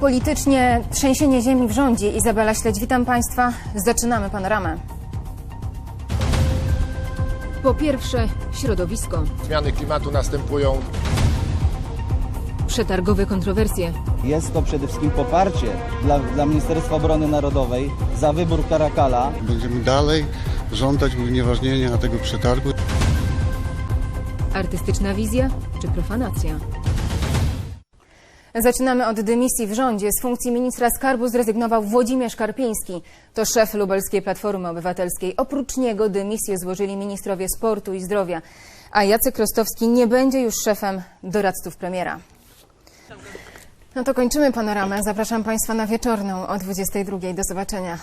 Politycznie trzęsienie ziemi w rządzie. Izabela Śledź, witam Państwa. Zaczynamy panoramę. Po pierwsze, środowisko. Zmiany klimatu następują. Przetargowe kontrowersje. Jest to przede wszystkim poparcie dla, dla Ministerstwa Obrony Narodowej za wybór Karakala. Będziemy dalej żądać unieważnienia tego przetargu. Artystyczna wizja czy profanacja? Zaczynamy od dymisji w rządzie. Z funkcji ministra skarbu zrezygnował Włodzimierz Karpiński. To szef lubelskiej Platformy Obywatelskiej. Oprócz niego dymisję złożyli ministrowie sportu i zdrowia. A Jacek Rostowski nie będzie już szefem doradców premiera. No to kończymy panoramę. Zapraszam Państwa na wieczorną o 22. Do zobaczenia.